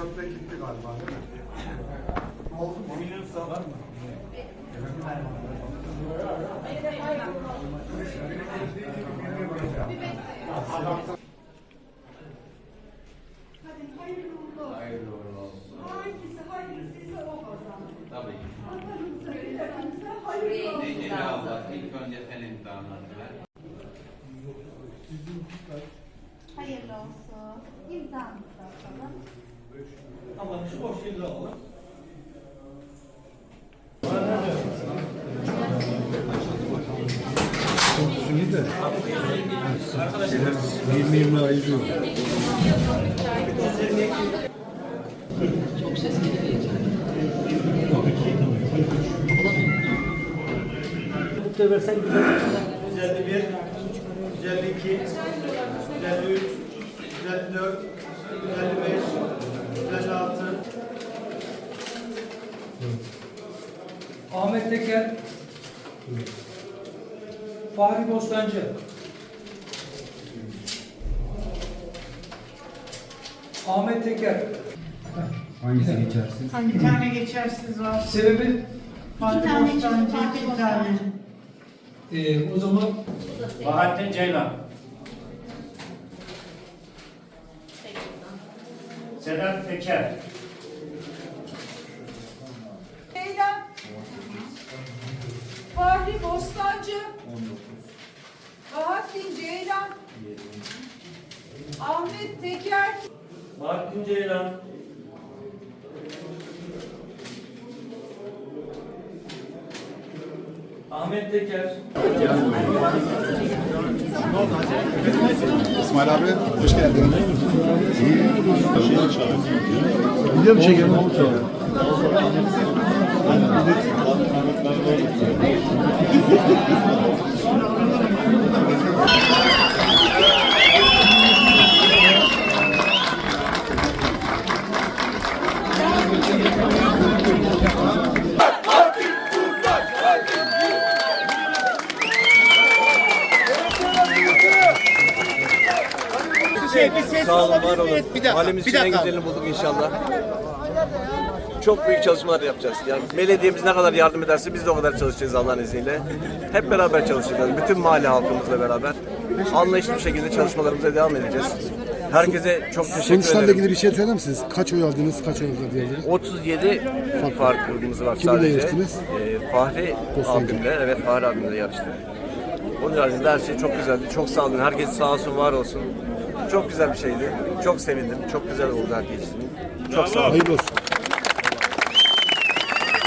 Başkanlık'a gitti galiba? Ne oldu? Bilinirse var mı? Hayırlı uğurlu olsun. Hayırlı uğurlu olsun. Hangisi hayırlısıysa. Tabii ki. Vatanımıza, ülkemize hayırlı şu boş yerleri alalım. İyi de. 20 20 ayırıyor. Mutlu versen güzel. 151, 152, 153, 154, 155, 156. Ahmet Teker, Fahri Bostancı, Ahmet Teker, Hangisi geçersin? Bir tane geçersiz var. sebebi Fatih tane Bostancı, Fatih iki tane. e, o zaman Bahattin Ceylan. Sedat Teker. Ceylan. Fahri Bostancı. Bahattin Ceylan. Ahmet Teker. Bahattin Ceylan. Ahmet Teker. İsmail abi hoş geldin. İyi. Video mu çekelim? Sağ olun, var olun. Halimiz için en güzelini bulduk inşallah. Çok büyük çalışmalar yapacağız. Yani belediyemiz ne kadar yardım ederse biz de o kadar çalışacağız Allah'ın izniyle. Hep beraber çalışacağız. Bütün mahalle halkımızla beraber. Anlayışlı bir şekilde çalışmalarımıza devam edeceğiz. Herkese çok teşekkür Sonuçlarla ederim. ilgili bir şey söyler misiniz? Kaç oy aldınız, kaç oy aldınız diyebiliriz? 37 farkımız var Kiminle sadece. yarıştınız? Ee, Fahri Bostancı. abimle, evet Fahri abimle yarıştık. Onun haricinde her şey çok güzeldi. Çok sağ olun. Herkes sağ olsun, var olsun. Çok güzel bir şeydi. Çok sevindim. Çok güzel oldu için. Çok sağ olun. Hayırlı olsun.